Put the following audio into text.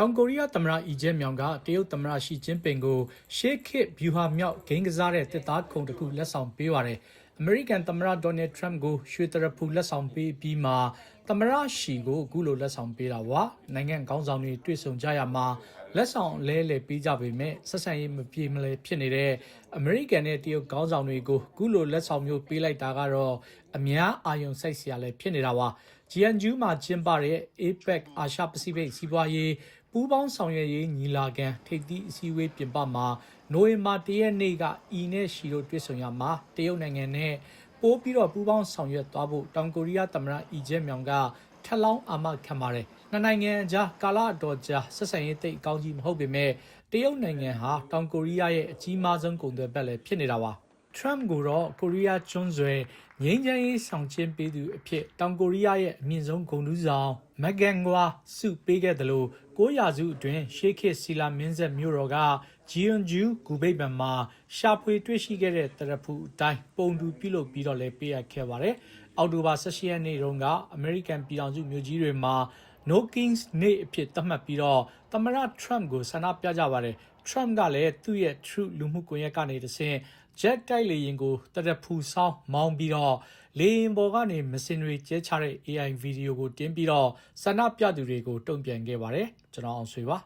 တောင်ကိုရီးယားသမ္မတအီဂျဲမြောင်ကတရုတ်သမ္မတရှီကျင်းပင်ကိုရှေးခေတ်ဗျူဟာမြောက်ဂိမ်းကစားတဲ့တစ်သားခုံတစ်ခုလက်ဆောင်ပေးပါတယ်။အမေရိကန်သမ္မတဒေါ်နယ်ထရမ့်ကိုရွှေတရဖူလက်ဆောင်ပေးပြီးမှသမ္မတရှီကိုအခုလိုလက်ဆောင်ပေးတာပါ။နိုင်ငံခေါင်းဆောင်တွေတွေ့ဆုံကြရမှာလက်ဆောင်လဲလှယ်ပေးကြပေမဲ့ဆက်ဆံရေးမပြေမလဲဖြစ်နေတဲ့အမေရိကန်နဲ့တရုတ်ခေါင်းဆောင်တွေကိုအခုလိုလက်ဆောင်မျိုးပေးလိုက်တာကတော့အများအာရုံစိုက်စရာလည်းဖြစ်နေတာပါ။ GNU မှာကျင်းပတဲ့ APEC အာရှပစိဖိတ်စီးပွားရေး ပူးပေါင်းဆောင်ရွက်ရေးညီလာခံထိပ်သီးအစည်းအဝေးပြင်ပမှာနိုဝင်ဘာ၁ရက်နေ့ကအီနဲ့ရှီတို့တွေ့ဆုံရမှာတရုတ်နိုင်ငံနဲ့ပိုးပြီးတော့ပူးပေါင်းဆောင်ရွက်သွားဖို့တောင်ကိုရီးယားသမ္မတအီဂျဲမြောင်ကထက်လောင်းအာမခံပါတယ်။နှစ်နိုင်ငံအကြားကာလအတော်ကြာဆက်ဆံရေးတိတ်အကောင်းကြီးမဟုတ်ပေမဲ့တရုတ်နိုင်ငံဟာတောင်ကိုရီးယားရဲ့အကြီးမားဆုံးကုန်သွယ်ဘက်လည်းဖြစ်နေတာပါ။ Trump ကိုတော့ကိုရီးယားကျွန်းဆွယ်ငြိမ်းချမ်းရေးဆောင်ကျင်းပေးသူအဖြစ်တောင်ကိုရီးယားရဲ့အမြင့်ဆုံးဂုဏ်ထူးဆောင်မက်ဂန်ဂွာစုပေးခဲ့တယ်လို့ကိုရာစုအတွင်းရှေးခေတ်စီလာမင်းဆက်မြို့တော်ကဂျီယွန်ဂျူဂူဘိတ်ဘန်မှာရှာဖွေတွေ့ရှိခဲ့တဲ့တရဖူအတိုင်းပုံတူပြုလုပ်ပြီးတော့လည်းပေးအပ်ခဲ့ပါတယ်။အောက်တိုဘာ18ရက်နေ့တုန်းကအမေရိကန်ပြည်ထောင်စုမြို့ကြီးတွေမှာ No Kings နေ့အဖြစ်သတ်မှတ်ပြီးတော့သမ္မတ Trump ကိုဆန္ဒပြကြပါတယ်။ Trump ကလည်းသူ့ရဲ့ True လူမှုကွန်ရက်ကနေတဆင့် Jet တိုက်လေယာဉ်ကိုတရဖူဆောင်းမောင်းပြီးတော့လေယာဉ်ပေါ်ကနေမစင်တွေကျဲချတဲ့ AI ဗီဒီယိုကိုတင်းပြီးတော့ဆန္ဒပြသူတွေကိုတုံ့ပြန်ခဲ့ပါတယ်ကျွန်တော်အောင်ဆွေပါ